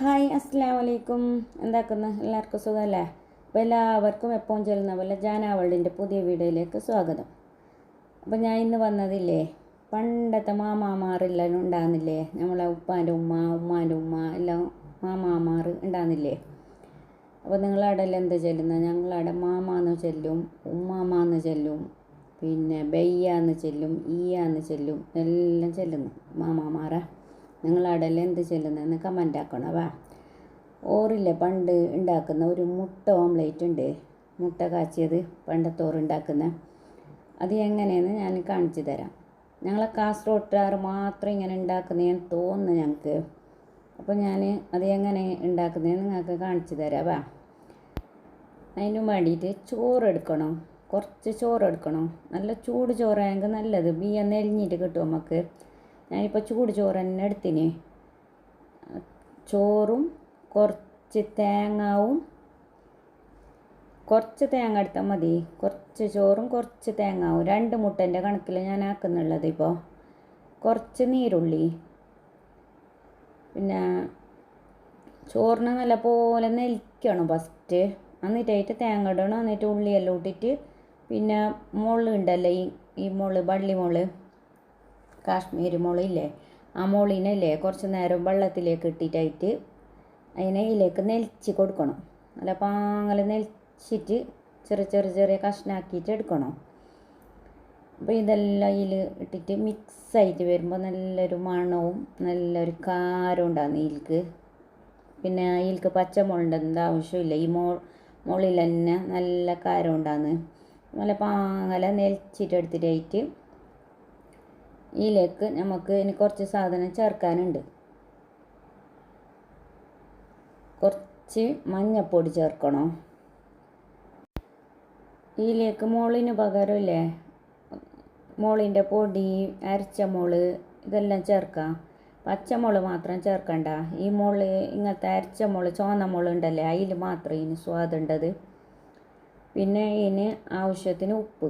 Hi അസ്സാം വലൈക്കും എന്താക്കുന്നു? എല്ലാവർക്കും സുഖമല്ലേ അപ്പോൾ എല്ലാവർക്കും എപ്പോഴും ചെല്ലുന്ന പോലെ ജാനാവളിന്റെ പുതിയ വീഡിയോയിലേക്ക് സ്വാഗതം. അപ്പോൾ ഞാൻ ഇന്ന് വന്നതില്ലേ? പണ്ടത്തെ മാമാമാറെല്ലാം ഉണ്ടാകുന്നില്ലേ നമ്മളെ ഉപ്പാന്റെ ഉമ്മ ഉമ്മാന്റെ ഉമ്മ എല്ലാം മാമാമാർ ഉണ്ടാകുന്നില്ലേ അപ്പോൾ നിങ്ങളവിടെ എല്ലാം എന്താ ചെല്ലുന്നത് ഞങ്ങളവിടെ മാമാന്ന് ചെല്ലും ഉമ്മാമാന്ന് ചെല്ലും പിന്നെ ബെയ്യാന്ന് ചെല്ലും ഈയാന്ന് ചെല്ലും എല്ലാം ചെല്ലുന്നു മാമാമാരെ. നിങ്ങളവിടെ അടല എന്ത് ചെല്ലുന്നതെന്ന് കമന്റ് ആക്കണം വാ. ഓറില്ലേ പണ്ട് ഉണ്ടാക്കുന്ന ഒരു മുട്ട ഓംലേറ്റ് ഉണ്ട്. മുട്ട കാച്ചിയത് പണ്ടത്തെ ഓറ് ഉണ്ടാക്കുന്ന അത് എങ്ങനെയെന്ന് ഞാൻ കാണിച്ചു തരാം. ഞങ്ങളെ കാസർഗോട്ടുകാർ മാത്രം ഇങ്ങനെ ഉണ്ടാക്കുന്നതെന്ന് തോന്നുന്നു ഞങ്ങൾക്ക് അപ്പോൾ ഞാൻ അത് എങ്ങനെ ഉണ്ടാക്കുന്നതെന്ന് നിങ്ങൾക്ക് കാണിച്ചു തരാം വാ. അതിന് വേണ്ടിയിട്ട് ചോറ് എടുക്കണം. കുറച്ച് ചോറ് എടുക്കണം. നല്ല ചൂട് ചോറായെങ്കിൽ നല്ലത്. ബിയ്യം നെലിഞ്ഞിട്ട് കിട്ടും നമുക്ക് ഞാനിപ്പോൾ ചൂട് ചോറ് തന്നെ എടുത്തിന്. ചോറും കുറച്ച് തേങ്ങാവും. കുറച്ച് തേങ്ങ എടുത്താൽ മതി. കുറച്ച് ചോറും കുറച്ച് തേങ്ങാവും. രണ്ട് മുട്ടന്റെ കണക്കിൽ ഞാൻ ആക്കുന്നുള്ളത് ഇപ്പോൾ കുറച്ച് നീരുള്ളി. പിന്നെ ചോറിന് നല്ല പോലെ നെൽക്കണം ഫസ്റ്റ് എന്നിട്ടായിട്ട് തേങ്ങ ഇടണം. എന്നിട്ട് ഉള്ളിയെല്ലാം ഇട്ടിട്ട് പിന്നെ മുളക് ഉണ്ടല്ലോ ഈ ഈ മുൾ വള്ളി മുളക്. കാശ്മീരി മുളയില്ലേ ആ മുളിനല്ലേ കുറച്ച് നേരം വെള്ളത്തിലേക്ക് ഇട്ടിട്ടായിട്ട് അതിനെ ഇതിലേക്ക് നെലിച്ച് കൊടുക്കണം. നല്ല പാങ്ങൽ നെൽച്ചിട്ട് ചെറിയ ചെറിയ ചെറിയ കഷ്ണാക്കിയിട്ട് എടുക്കണം. അപ്പോൾ ഇതെല്ലാം ഇതിൽ ഇട്ടിട്ട് മിക്സായിട്ട് വരുമ്പോൾ നല്ലൊരു മണവും നല്ലൊരു കാരം ഉണ്ടാകുന്നു ഇതിൽക്ക്. പിന്നെ ഇതിൽക്ക് പച്ചമുളകിന്റെ ആവശ്യമില്ല. ഈ മോ മുകളിൽ തന്നെ നല്ല കാരം ഉണ്ടാകുന്നു. നല്ല പാങ്ങല നെൽച്ചിട്ട് എടുത്തിട്ടായിട്ട് ഇതിലേക്ക് നമുക്ക് ഇനി കുറച്ച് സാധനം ചേർക്കാനുണ്ട്. കുറച്ച് മഞ്ഞപ്പൊടി ചേർക്കണോ? ഇതിലേക്ക് മുളിന് പകരമില്ലേ? മുളിന്റെ പൊടി അരച്ച മോൾ ഇതെല്ലാം ചേർക്കാം. പച്ചമുളക് മാത്രം ചേർക്കണ്ട. ഈ മുൾ ഇങ്ങനത്തെ അരച്ച മുൾ ചോന്ന മുൾ ഉണ്ടല്ലേ അതിൽ മാത്രം ഇതിന് സ്വാദുണ്ടത് പിന്നെ ഇതിന് ആവശ്യത്തിന് ഉപ്പ്.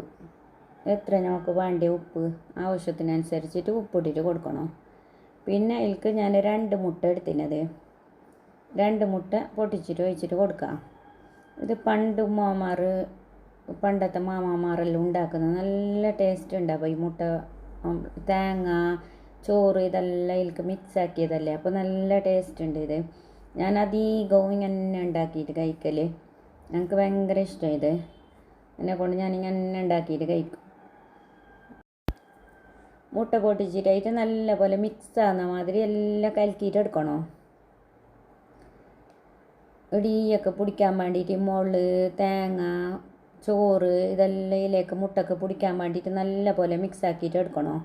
എത്ര നമുക്ക് വേണ്ടിയ ഉപ്പ് ആവശ്യത്തിനനുസരിച്ചിട്ട് ഉപ്പിട്ടിട്ട് കൊടുക്കണം. പിന്നെ ഇൽക്ക് ഞാൻ രണ്ട് മുട്ട എടുത്തിനത്. രണ്ട് മുട്ട പൊട്ടിച്ചിട്ട് ഒഴിച്ചിട്ട് കൊടുക്കാം. ഇത് പണ്ട് ഉമ്മമാർ പണ്ടത്തെ മാമാമാരെല്ലാം ഉണ്ടാക്കുന്നത് നല്ല ടേസ്റ്റ് ഉണ്ടാവും ഈ മുട്ട തേങ്ങ ചോറ് ഇതെല്ലാം ഇതിൽക്ക് മിക്സ് ആക്കിയതല്ലേ? അപ്പോൾ നല്ല ടേസ്റ്റ് ഉണ്ട് ഇത്. ഞാൻ അധികവും ഇങ്ങനെ ഉണ്ടാക്കിയിട്ട് കഴിക്കൽ ഞങ്ങൾക്ക് ഭയങ്കര ഇഷ്ടം ഇത്. എന്നെ കൊണ്ട് ഞാൻ ഇങ്ങനെ ഉണ്ടാക്കിയിട്ട് കഴിക്കും. മുട്ട പൊട്ടിച്ചിട്ടായിട്ട് നല്ല പോലെ മിക്സ് ആകുന്ന മാതിരി എല്ലാം കലക്കിയിട്ട് എടുക്കണോ? ഇടിയൊക്കെ പിടിക്കാൻ വേണ്ടിയിട്ട് മുൾ തേങ്ങ ചോറ് ഇതെല്ലാം ഇതിലേക്ക് മുട്ടൊക്കെ പിടിക്കാൻ വേണ്ടിയിട്ട് നല്ല പോലെ മിക്സ് ആക്കിയിട്ട് എടുക്കണോ?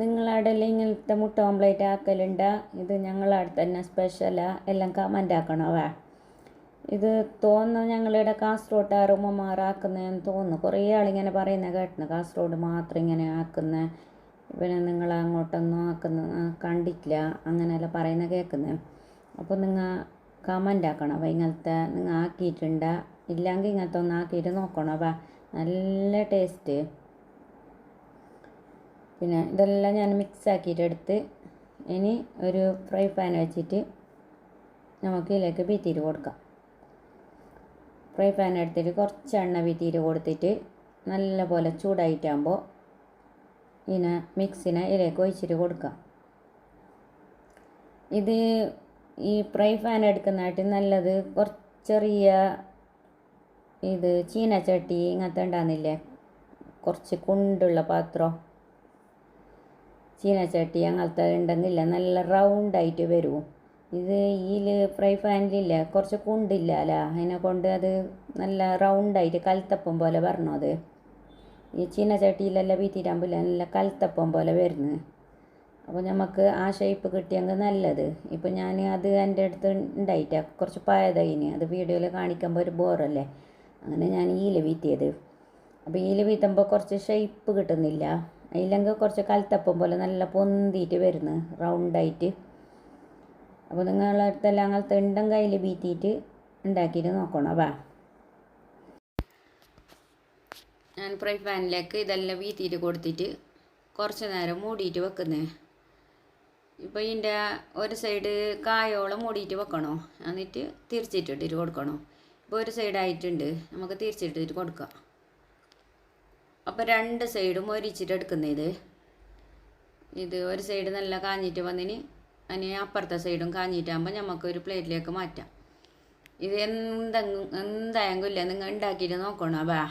നിങ്ങളവിടെ എല്ലാം ഇങ്ങനത്തെ മുട്ട ഓംപ്ലേറ്റ് ആക്കലുണ്ട? ഇത് ഞങ്ങളവിടെ തന്നെ സ്പെഷ്യലാണ് എല്ലാം കമന്റ് ആക്കണവേ ഇത് തോന്നുന്നു ഞങ്ങളിവിടെ കാസർഗോട്ട് ഉമ്മമാർ ആക്കുന്നതെന്ന് തോന്നുന്നു. കുറേ ആളിങ്ങനെ പറയുന്ന കേട്ടിന് കാസർഗോഡ് മാത്രം ഇങ്ങനെ ആക്കുന്ന പിന്നെ നിങ്ങൾ അങ്ങോട്ടൊന്നും ആക്കുന്ന കണ്ടിട്ടില്ല അങ്ങനെയെല്ലാം പറയുന്ന കേൾക്കുന്നത് അപ്പോൾ നിങ്ങൾ കമന്റ് ആക്കണം അപ്പോൾ ഇങ്ങനത്തെ നിങ്ങൾ ആക്കിയിട്ടുണ്ടാ? ഇല്ലെങ്കിൽ ഇങ്ങനത്തെ ഒന്ന് ആക്കിയിട്ട് നോക്കണം അപ്പം നല്ല ടേസ്റ്റ് പിന്നെ ഇതെല്ലാം ഞാൻ മിക്സ് ആക്കിയിട്ട് എടുത്ത് ഇനി ഒരു ഫ്രൈ പാൻ വെച്ചിട്ട് നമുക്ക് ഇതിലേക്ക് ബീറ്റിയിട്ട് കൊടുക്കാം. ഫ്രൈ പാൻ എടുത്തിട്ട് കുറച്ച് എണ്ണ വീട്ടിയിട്ട് കൊടുത്തിട്ട് നല്ല പോലെ ചൂടായിട്ടാകുമ്പോൾ ഇതിനെ മിക്സിനെ ഇതിലേക്ക് ഒഴിച്ചിട്ട് കൊടുക്കാം ഇത് ഈ ഫ്രൈ പാൻ എടുക്കുന്നതായിട്ട് നല്ലത് കുറച്ച് ചെറിയ ഇത് ചീനച്ചട്ടി ഇങ്ങനത്തെ ഉണ്ടാകുന്നില്ലേ? കുറച്ച് കുണ്ടുള്ള പാത്രം. ചീനച്ചട്ടി അങ്ങനത്തെ ഉണ്ടെന്നില്ല. നല്ല റൗണ്ടായിട്ട് വരും. ഇത് ഈ ഫ്രൈ പാനിലില്ല കുറച്ച് കുണ്ടില്ല അല്ല അതിനെ കൊണ്ട് അത് നല്ല റൗണ്ടായിട്ട് കൽത്തപ്പം പോലെ വരണം അത്. ഈ ചീനച്ചട്ടിയിലെല്ലാം വീട്ടിയിട്ടാകുമ്പോൾ നല്ല കൽത്തപ്പം പോലെ വരുന്നു അപ്പോൾ നമുക്ക് ആ ഷേപ്പ് കിട്ടിയെങ്കിൽ നല്ലത്. ഇപ്പോൾ ഞാൻ അത് എന്റെ അടുത്ത് ഉണ്ടായിട്ടാ കുറച്ച് പായതായിന് അത് വീഡിയോയിൽ കാണിക്കുമ്പോൾ ഒരു ബോറല്ലേ? അങ്ങനെ ഞാൻ ഈല വീറ്റിയത് അപ്പോൾ ഈല വീത്തുമ്പോൾ കുറച്ച് ഷേപ്പ് കിട്ടുന്നില്ല. അതില്ലെങ്കിൽ കുറച്ച് കൽത്തപ്പം പോലെ നല്ല പൊന്തിയിട്ട് വരുന്നു റൗണ്ടായിട്ട് അപ്പോൾ നിങ്ങളെ അടുത്തെല്ലാം അങ്ങനത്തെ ഉണ്ടം കയ്യിൽ ബീറ്റിയിട്ട് ഉണ്ടാക്കിയിട്ട് നോക്കണം. വാ ഞാൻ ഫ്രൈ പാനിലേക്ക് ഇതെല്ലാം വീത്തിയിട്ട് കൊടുത്തിട്ട് കുറച്ച് നേരം മൂടിയിട്ട് വെക്കുന്നേ. ഇപ്പോൾ ഇതിന്റെ ഒരു സൈഡ് കായോളം മൂടിയിട്ട് വെക്കണോ? എന്നിട്ട് തിരിച്ചിട്ടിട്ട് കൊടുക്കണോ? ഇപ്പോൾ ഒരു സൈഡായിട്ടുണ്ട് നമുക്ക് തിരിച്ചിട്ടിട്ട് കൊടുക്കാം. അപ്പോൾ രണ്ട് സൈഡും ഒരിച്ചിട്ട് എടുക്കുന്നത് ഇത് ഒരു സൈഡ് നല്ല കാഞ്ഞിട്ട് വന്നിന് അതിന് അപ്പുറത്തെ സൈഡും കാഞ്ഞിട്ടാകുമ്പോൾ നമുക്ക് ഒരു പ്ലേറ്റിലേക്ക് മാറ്റാം. ഇത് എന്തെങ്കിലും എന്തായെങ്കിലും ഇല്ല നിങ്ങൾ ഉണ്ടാക്കിയിട്ട് നോക്കണോ? ബാ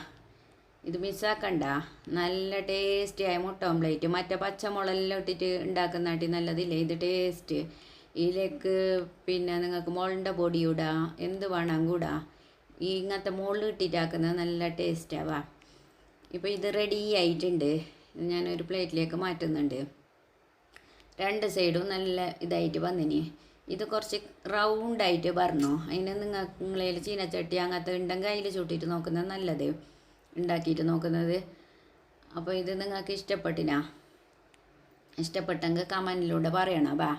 ഇത് മിസ്സാക്കണ്ട നല്ല ടേസ്റ്റിയായ മുട്ട ഓംപ്ലേറ്റ് മറ്റേ പച്ചമുളകെല്ലാം ഇട്ടിട്ട് ഉണ്ടാക്കുന്നാട്ടി നല്ലതില്ലേ? ഇത് ടേസ്റ്റ് ഇതിലേക്ക് പിന്നെ നിങ്ങൾക്ക് മുളന്റെ പൊടി ഇടാം എന്ത് വേണം കൂടാ. ഈ ഇങ്ങനത്തെ മുകളിൽ ഇട്ടിട്ടാക്കുന്നത് നല്ല ടേസ്റ്റാവാ ഇപ്പോൾ ഇത് റെഡി ആയിട്ടുണ്ട്. ഞാനൊരു പ്ലേറ്റിലേക്ക് മാറ്റുന്നുണ്ട്. രണ്ട് സൈഡും നല്ല ഇതായിട്ട് വന്നിനി. ഇത് കുറച്ച് റൗണ്ടായിട്ട് പറഞ്ഞു അതിന് നിങ്ങൾ നിങ്ങളതിൽ ചീനച്ചട്ടി അങ്ങനത്തെ ഉണ്ടെങ്കിൽ അതിൽ ചുട്ടിട്ട് നോക്കുന്നത് നല്ലത്. ഉണ്ടാക്കിയിട്ട് നോക്കുന്നത്. അപ്പോൾ ഇത് നിങ്ങൾക്ക് ഇഷ്ടപ്പെട്ടിനാ? ഇഷ്ടപ്പെട്ടെങ്കിൽ കമന്റിലൂടെ പറയണം ബാ.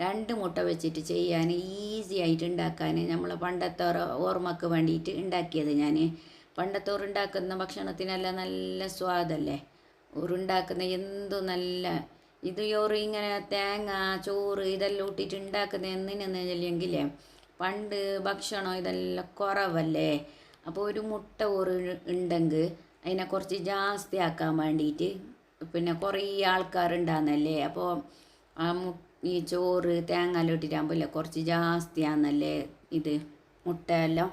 രണ്ട് മുട്ട വെച്ചിട്ട് ചെയ്യാൻ ഈസി ആയിട്ട് ഉണ്ടാക്കാൻ നമ്മൾ പണ്ടത്തെ ഓർമ്മക്ക് വേണ്ടിയിട്ട് ഉണ്ടാക്കിയത് ഞാൻ പണ്ടത്തെ ഉണ്ടാക്കുന്ന ഭക്ഷണത്തിനെല്ലാം നല്ല സ്വാദല്ലേ? ഉറുണ്ടാക്കുന്ന എന്തും നല്ല ഇത് ചോറ് ഇങ്ങനെ തേങ്ങ ചോറ് ഇതെല്ലാം ഇട്ടിട്ട് ഉണ്ടാക്കുന്ന എന്തിനെന്ന് ചെല്ലെങ്കിൽ പണ്ട് ഭക്ഷണം ഇതെല്ലാം കുറവല്ലേ? അപ്പോൾ ഒരു മുട്ട ഓറ് ഉണ്ടെങ്കിൽ അതിനെ കുറച്ച് ജാസ്തി ആക്കാൻ വേണ്ടിയിട്ട് പിന്നെ കുറേ ആൾക്കാരുണ്ടാകുന്നല്ലേ അപ്പോൾ ആ മു ഈ ചോറ് തേങ്ങ തേങ്ങയെല്ലാം ഇട്ടിട്ടാകുമ്പോൾ കുറച്ച് ജാസ്തിയാണെന്നല്ലേ ഇത് മുട്ടയെല്ലാം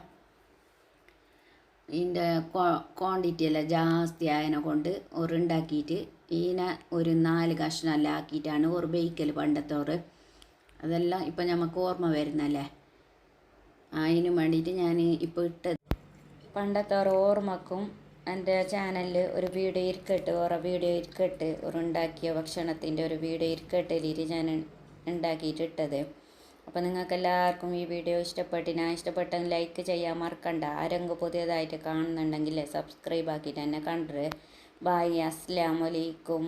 ഇതിന്റെ ക്വാണ്ടിറ്റി എല്ലാം ജാസ്തി ആയതിനെ കൊണ്ട് ഒരുണ്ടാക്കിയിട്ട് ഇതിനെ ഒരു നാല് കഷ്ണമെല്ലാം ആക്കിയിട്ടാണ് ഓർ ബേക്കൽ പണ്ടത്തോറ്. അതെല്ലാം ഇപ്പം നമുക്ക് ഓർമ്മ വരുന്നല്ലേ? അതിന് വേണ്ടിയിട്ട് ഞാൻ ഇപ്പോൾ ഇട്ടത്. പണ്ടത്തോറ് ഓർമ്മക്കും എന്റെ ചാനലിൽ ഒരു വീഡിയോ ഇരിക്കട്ട് ഓറ വീഡിയോ ഇരിക്കട്ട് ഒരു ഉണ്ടാക്കിയ ഭക്ഷണത്തിന്റെ ഒരു വീഡിയോ ഇരിക്കട്ടിലിട്ട് ഞാൻ ഉണ്ടാക്കിയിട്ടിട്ടത് അപ്പം അപ്പോൾ നിങ്ങൾക്ക് എല്ലാവർക്കും ഈ വീഡിയോ ഇഷ്ടപ്പെട്ടിനാ ഇഷ്ടപ്പെട്ടെങ്കിൽ ലൈക്ക് ചെയ്യാൻ മറക്കണ്ട. ആരെങ്കിലും പുതിയതായിട്ട് കാണുന്നുണ്ടെങ്കിൽ സബ്സ്ക്രൈബ് ആക്കിയിട്ട് എന്നെ കണ്ടത് ബായ് അസ്സലാമലൈക്കും